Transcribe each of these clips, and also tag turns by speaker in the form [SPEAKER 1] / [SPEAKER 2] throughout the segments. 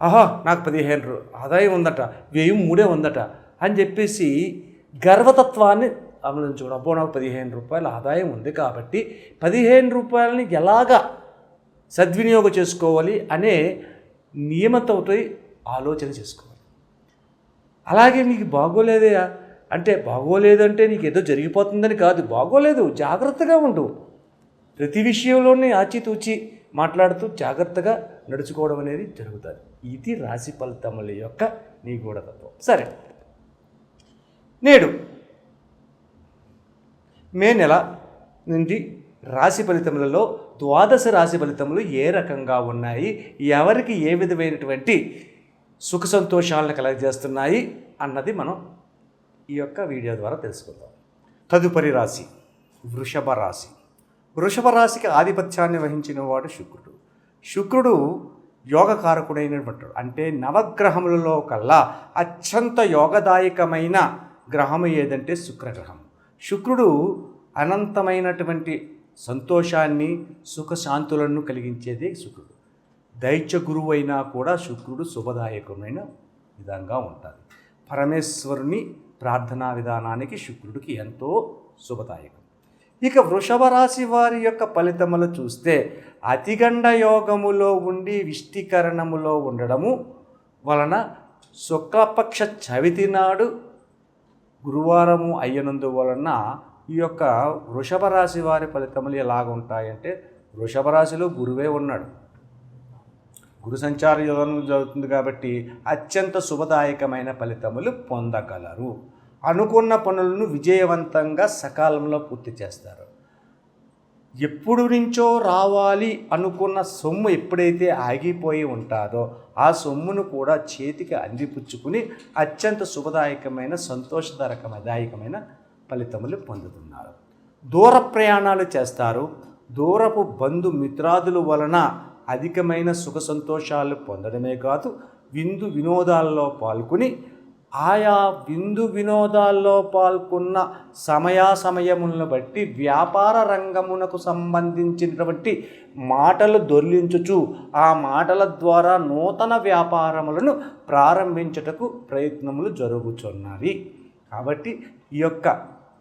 [SPEAKER 1] ఆహా నాకు పదిహేను ఆదాయం ఉందట వ్యయం మూడే ఉందట అని చెప్పేసి గర్వతత్వాన్ని అమలించుకోవడం. అబ్బో నాకు పదిహేను రూపాయల ఆదాయం ఉంది కాబట్టి పదిహేను రూపాయలని ఎలాగా సద్వినియోగం చేసుకోవాలి అనే నియమతతో ఆలోచన చేసుకోవాలి. అలాగే నీకు బాగోలేదే అంటే బాగోలేదంటే నీకు ఏదో జరిగిపోతుందని కాదు. బాగోలేదు జాగ్రత్తగా ఉండు. ప్రతి విషయంలోనే ఆచితూచి మాట్లాడుతూ జాగ్రత్తగా నడుచుకోవడం అనేది జరుగుతుంది. ఇది రాశి ఫలితముల యొక్క నిగూఢతత్వం. సరే. నేడు మే నెల నుండి రాశి ఫలితములలో ద్వాదశ రాశి ఫలితములు ఏ రకంగా ఉన్నాయి? ఎవరికి ఏ విధమైనటువంటి సుఖ సంతోషాలను కలగజేస్తున్నాయి? అన్నది మనం ఈ యొక్క వీడియో ద్వారా తెలుసుకుందాం. తదుపరి రాశి వృషభ రాశి. వృషభ రాశికి ఆధిపత్యాన్ని వహించిన వాడు శుక్రుడు. శుక్రుడు యోగకారకుడైనటువంటి అంటే నవగ్రహములలో కల్లా అత్యంత యోగదాయకమైన గ్రహము ఏదంటే శుక్రగ్రహం శుక్రుడు అనంతమైనటువంటి సంతోషాన్ని సుఖశాంతులను కలిగించేదే శుక్రుడు. దైత్య గురువు అయినా కూడా శుక్రుడు శుభదాయకమైన విధంగా ఉంటుంది పరమేశ్వరుని ప్రార్థనా విధానానికి శుక్రుడికి ఎంతో శుభదాయకం. ఇక వృషభ రాశి వారి యొక్క ఫలితములు చూస్తే అతిగండ యోగములో ఉండి విష్టికరణములో ఉండడము వలన శుక్లపక్ష చవితి నాడు గురువారము అయ్యనందు వలన ఈ యొక్క వృషభ రాశి వారి ఫలితములు ఎలాగుంటాయంటే వృషభ రాశిలో గురువే ఉన్నాడు. గురు సంచార యోగం జరుగుతుంది కాబట్టి అత్యంత శుభదాయకమైన ఫలితములు పొందగలరు. అనుకున్న పనులను విజయవంతంగా సకాలంలో పూర్తి చేస్తారు. ఎప్పుడు నుంచో రావాలి అనుకున్న సొమ్ము ఎప్పుడైతే ఆగిపోయి ఉంటాదో ఆ సొమ్మును కూడా చేతికి అందిపుచ్చుకుని అత్యంత శుభదాయకమైన సంతోషదాయకమైన ఫలితములు పొందుతున్నారు. దూర ప్రయాణాలు చేస్తారు. దూరపు బంధు మిత్రాదుల వలన అధికమైన సుఖ సంతోషాలు పొందడమే కాదు విందు వినోదాల్లో పాల్గొని ఆయా విందు వినోదాల్లో పాల్గొన్న సమయాసమయములను బట్టి వ్యాపార రంగమునకు సంబంధించినటువంటి మాటలు దొర్లించుచు ఆ మాటల ద్వారా నూతన వ్యాపారములను ప్రారంభించుటకు ప్రయత్నములు జరుగుచున్నవి. కాబట్టి ఈ యొక్క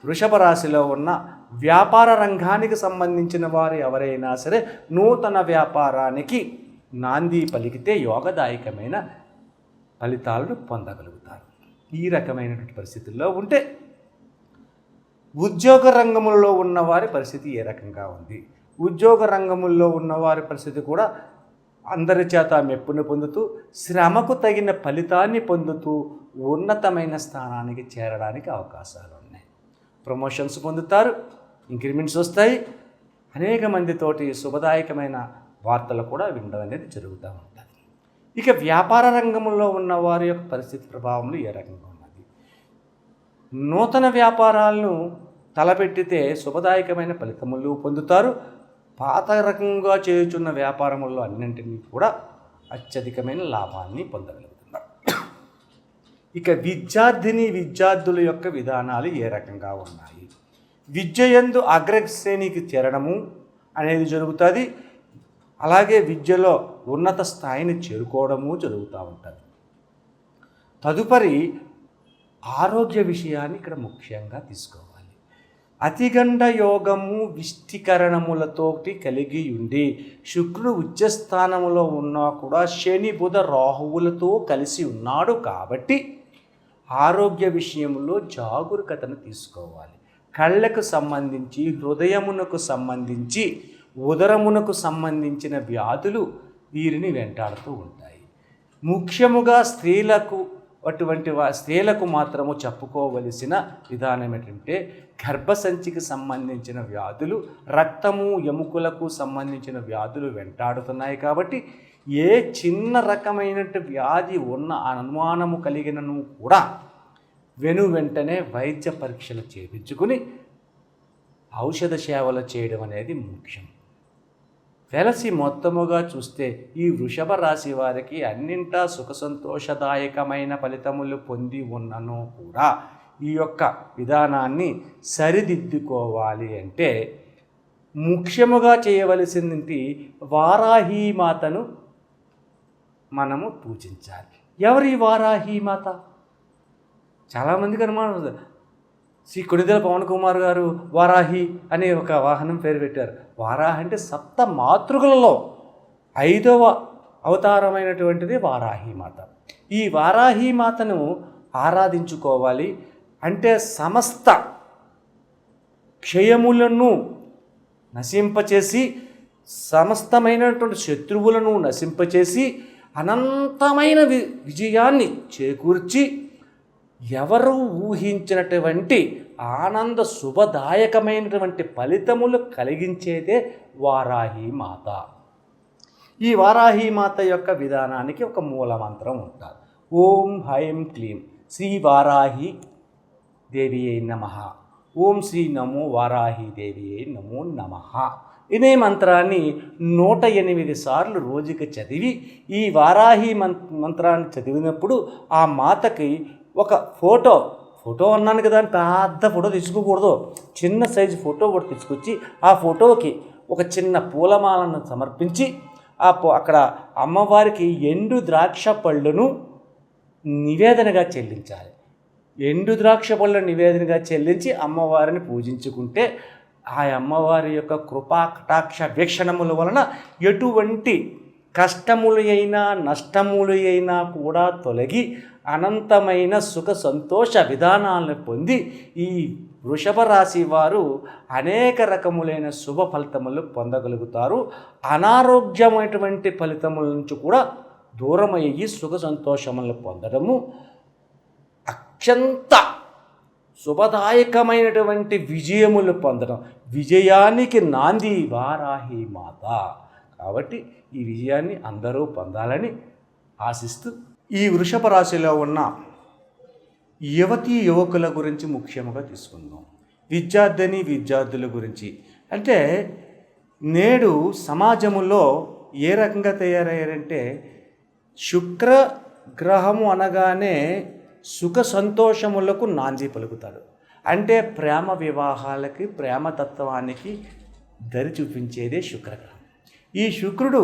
[SPEAKER 1] వృషభ రాశిలో ఉన్న వ్యాపార రంగానికి సంబంధించిన వారు ఎవరైనా సరే నూతన వ్యాపారానికి నాంది పలికితే యోగదాయకమైన ఫలితాలను పొందగలుగుతారు. ఈ రకమైనటువంటి పరిస్థితుల్లో ఉంటే ఉద్యోగ రంగంలో ఉన్నవారి పరిస్థితి ఏ రకంగా ఉంది? ఉద్యోగ రంగముల్లో ఉన్నవారి పరిస్థితి కూడా అందరి చేత మెప్పును పొందుతూ శ్రమకు తగిన ఫలితాన్ని పొందుతూ ఉన్నతమైన స్థానానికి చేరడానికి అవకాశాలు ఉన్నాయి ప్రమోషన్స్ పొందుతారు ఇంక్రిమెంట్స్ వస్తాయి అనేక మందితోటి శుభదాయకమైన వార్తలు కూడా వినడం అనేది జరుగుతూ ఉంది ఇక వ్యాపార రంగంలో ఉన్న వారి యొక్క పరిస్థితి ప్రభావములు ఏ రకంగా ఉన్నది? నూతన వ్యాపారాలను తలపెట్టితే శుభదాయకమైన ఫలితములు పొందుతారు. పాత రకంగా చేయుచున్న వ్యాపారముల్లో అన్నింటినీ కూడా అత్యధికమైన లాభాన్ని పొందగలుగుతున్నారు. ఇక విద్యార్థిని విద్యార్థుల యొక్క విధానాలు ఏ రకంగా ఉన్నాయి? విద్య ఎందు అగ్రశ్రేణికి చేరడము అనేది జరుగుతుంది. అలాగే విద్యలో ఉన్నత స్థాయిని చేరుకోవడము జరుగుతూ ఉంటుంది. తదుపరి ఆరోగ్య విషయాన్ని ఇక్కడ ముఖ్యంగా తీసుకోవాలి. అతిగండ యోగము విష్టికరణములతోటి కలిగి ఉండి శుక్రుడు ఉచ్చస్థానములో ఉన్నా కూడా శని బుధ రాహువులతో కలిసి ఉన్నాడు కాబట్టి ఆరోగ్య విషయంలో జాగరూకతను తీసుకోవాలి. కళ్ళకు సంబంధించి హృదయమునకు సంబంధించి ఉదరమునకు సంబంధించిన వ్యాధులు వీరిని వెంటాడుతూ ఉంటాయి. ముఖ్యముగా స్త్రీలకు అటువంటి స్త్రీలకు మాత్రము చెప్పుకోవలసిన విధానం ఏంటంటే గర్భసంచికి సంబంధించిన వ్యాధులు రక్తము ఎముకలకు సంబంధించిన వ్యాధులు వెంటాడుతున్నాయి కాబట్టి ఏ చిన్న రకమైన వ్యాధి ఉన్న అనుమానము కలిగినను కూడా వెను వెంటనే వైద్య పరీక్షలు చేయించుకుని ఔషధ సేవలు చేయడం అనేది ముఖ్యం. వెలసి మొత్తముగా చూస్తే ఈ వృషభ రాశి వారికి అన్నింటా సుఖ సంతోషదాయకమైన ఫలితములు పొంది ఉన్నను కూడా. ఈ యొక్క విధానాన్ని సరిదిద్దుకోవాలి అంటే ముఖ్యముగా చేయవలసింది వారాహీమాతను మనము పూజించాలి. ఎవరి వారాహీమాత చాలామందికి అనుమానం శ్రీ కొడిదెల పవన్ కుమార్ గారు వారాహి అనే ఒక వాహనం పేరు పెట్టారు. వారాహి అంటే సప్త మాతృకలలో ఐదవ అవతారమైనటువంటిది వారాహి మాత. ఈ వారాహి మాతను ఆరాధించుకోవాలి అంటే సమస్త క్షయములను నశింపచేసి సమస్తమైనటువంటి శత్రువులను నశింపచేసి అనంతమైన వి విజయాన్ని చేకూర్చి ఎవరు ఊహించినటువంటి ఆనంద శుభదాయకమైనటువంటి ఫలితములు కలిగించేదే వారాహి మాత. ఈ వారాహి మాత యొక్క విధానానికి ఒక మూల మంత్రం ఉంటుంది. ఓం హైం క్లీం. శ్రీ వారాహి దేవి అయి నమ. ఓం శ్రీ నమో వారాహి దేవి అయి నమో నమ. ఇదే మంత్రాన్ని నూట ఎనిమిది సార్లు రోజుకి చదివి ఈ వారాహి మం మంత్రాన్ని చదివినప్పుడు ఆ మాతకి ఒక ఫోటో ఫోటో అన్నాను కదా అని పెద్ద ఫోటో తీసుకోకూడదు. చిన్న సైజు ఫోటో కూడా తీసుకొచ్చి ఆ ఫోటోకి ఒక చిన్న పూలమాలను సమర్పించి ఆ అక్కడ అమ్మవారికి ఎండు ద్రాక్ష పళ్ళను నివేదనగా చెల్లించాలి. ఎండు ద్రాక్ష పళ్ళ నివేదనగా చెల్లించి అమ్మవారిని పూజించుకుంటే ఆ అమ్మవారి యొక్క కృపా కటాక్ష వీక్షణముల వలన ఎటువంటి కష్టములు అయినా నష్టములు అయినా కూడా తొలగి అనంతమైన సుఖ సంతోష విధానాలను పొంది ఈ వృషభ రాశి వారు అనేక రకములైన శుభ ఫలితములు పొందగలుగుతారు. అనారోగ్యమైనటువంటి ఫలితముల నుంచి కూడా దూరమయ్యి సుఖ సంతోషములను పొందడము అత్యంత శుభదాయకమైనటువంటి విజయములు పొందడం. విజయానికి నాంది వారాహి మాత. కాబట్టి ఈ విజయాన్ని అందరూ పొందాలని ఆశిస్తూ ఈ వృషభ రాశిలో ఉన్న యువతీ యువకుల గురించి ముఖ్యంగా తీసుకుందాం. విద్యార్థిని విద్యార్థుల గురించి. అంటే నేడు సమాజములో ఏ రకంగా తయారయ్యారంటే శుక్ర గ్రహము అనగానే సుఖ సంతోషములకు నాంది పలుకుతాడు అంటే ప్రేమ వివాహాలకి ప్రేమతత్వానికి దరి చూపించేదే శుక్రగ్రహం ఈ శుక్రుడు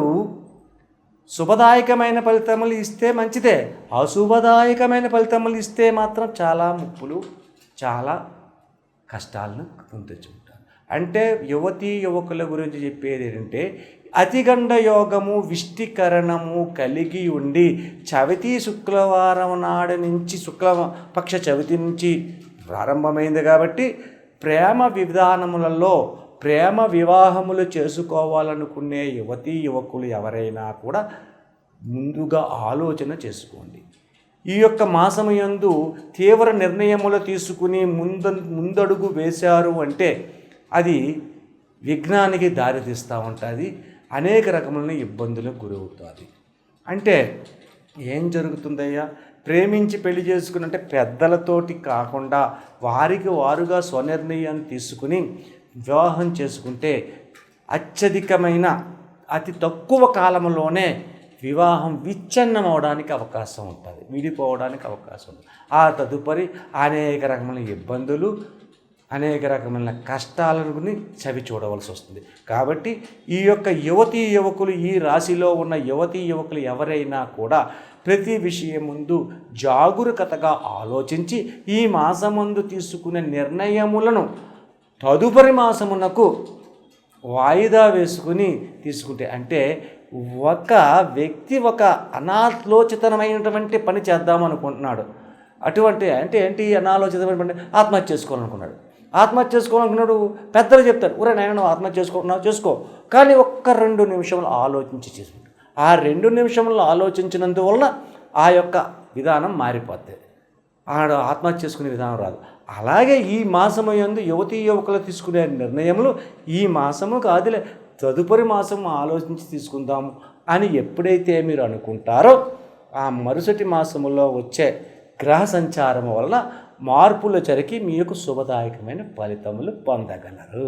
[SPEAKER 1] శుభదాయకమైన ఫలితములు ఇస్తే మంచిదే. అశుభదాయకమైన ఫలితములు ఇస్తే మాత్రం చాలా ముప్పులు చాలా కష్టాలను పొందుతుంటారు అంటే యువతీ యువకుల గురించి చెప్పేది ఏంటంటే అతిగండ యోగము విష్టికరణము కలిగి ఉండి చవితి శుక్రవారం నాడు నుంచి శుక్ల పక్ష చవితి నుంచి ప్రారంభమైంది కాబట్టి ప్రేమ విధానములలో ప్రేమ వివాహములు చేసుకోవాలనుకునే యువతీ యువకులు ఎవరైనా కూడా ముందుగా ఆలోచన చేసుకోండి. ఈ యొక్క మాసము యందు తీవ్ర నిర్ణయములు తీసుకుని ముంద ముందడుగు వేశారు అంటే అది విఘ్నానికి దారితీస్తూ ఉంటుంది. అనేక రకములైన ఇబ్బందులకు గురవుతుంది. అంటే ఏం జరుగుతుందయ్యా? ప్రేమించి పెళ్ళి చేసుకుని అంటే పెద్దలతోటి కాకుండా వారికి వారుగా స్వనిర్ణయం తీసుకుని వివాహం చేసుకుంటే అత్యధికమైన అతి తక్కువ కాలంలోనే వివాహం విచ్ఛిన్నం అవడానికి అవకాశం ఉంటుంది విడిపోవడానికి అవకాశం ఉంటుంది. ఆ తదుపరి అనేక రకమైన ఇబ్బందులు అనేక రకమైన కష్టాలను చవి చూడవలసి వస్తుంది. కాబట్టి ఈ యొక్క యువతీ యువకులు ఈ రాశిలో ఉన్న యువతీ యువకులు ఎవరైనా కూడా ప్రతి విషయం ముందు జాగరూకతగా ఆలోచించి ఈ మాసమందు తీసుకునే నిర్ణయములను తదుపరి మాసమునకు వాయిదా వేసుకుని తీసుకుంటే అంటే ఒక వ్యక్తి ఒక అనాలోచితమైనటువంటి పని చేద్దాం అనుకుంటున్నాడు అటువంటి అంటే ఏంటి అనాలోచితమైన పని? ఆత్మహత్య చేసుకోవాలనుకున్నాడు. ఆత్మహత్య చేసుకోవాలనుకున్నాడు పెద్దలు చెప్తారు ఊరే నాయన నువ్వు ఆత్మహత్య చేసుకుంటున్నావు చేసుకో. కానీ ఒక్క రెండు నిమిషములు ఆలోచించి చేసుకుంటాడు. ఆ రెండు నిమిషంలో ఆలోచించినందువలన ఆ యొక్క విధానం మారిపోతుంది ఆడ ఆత్మహత్య చేసుకునే విధానం రాదు. అలాగే ఈ మాసము యందు యువతీ యువకులు తీసుకునే నిర్ణయములు ఈ మాసము కాదులే తదుపరి మాసం ఆలోచించి తీసుకుందాము అని ఎప్పుడైతే మీరు అనుకుంటారో ఆ మరుసటి మాసములో వచ్చే గ్రహ సంచారం వలన మార్పులు జరిగి మీకు శుభదాయకమైన ఫలితములు పొందగలరు.